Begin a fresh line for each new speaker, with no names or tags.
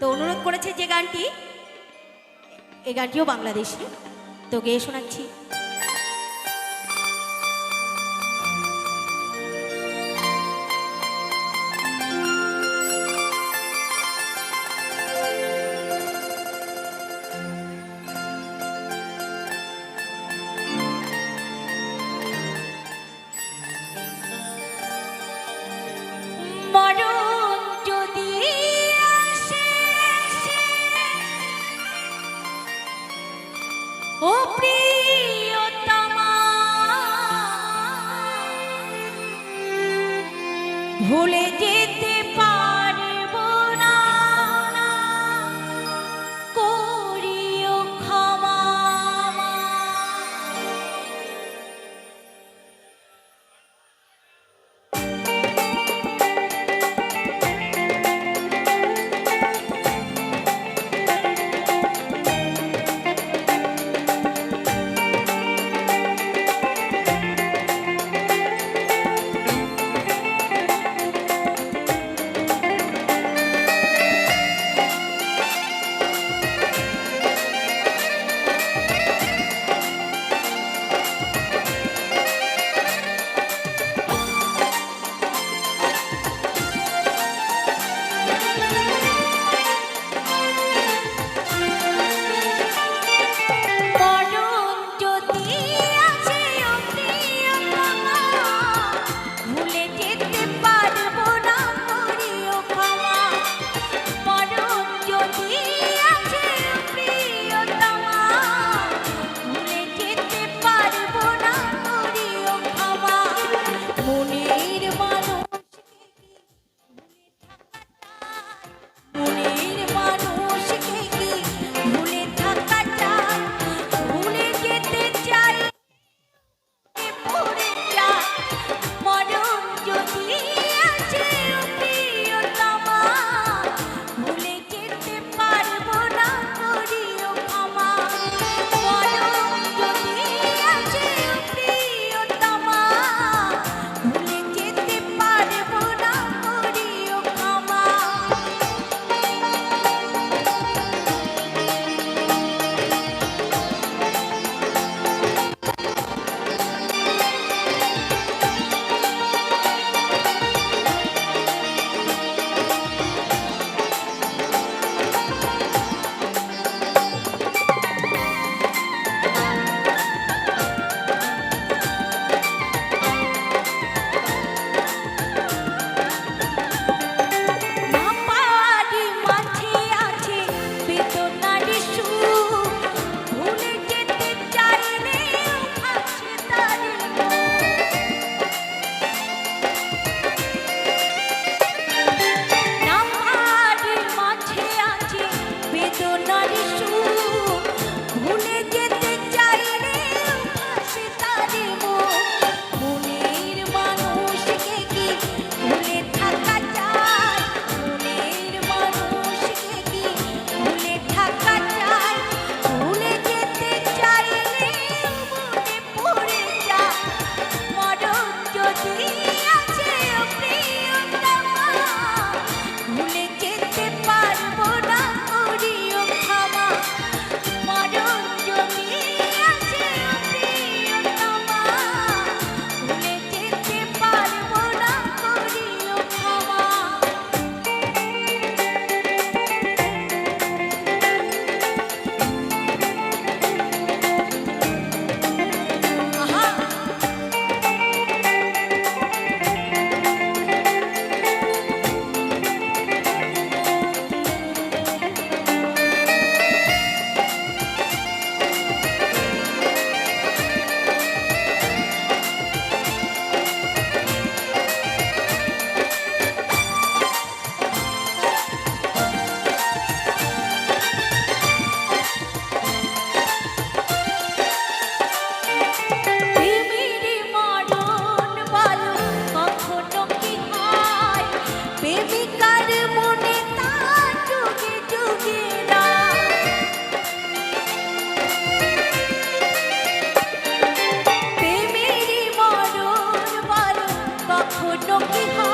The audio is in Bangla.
তো অনুরোধ করেছে যে গানটি এই গানটিও বাংলাদেশি। তো গেয়ে শোনাচ্ছি। লক্ষ্মী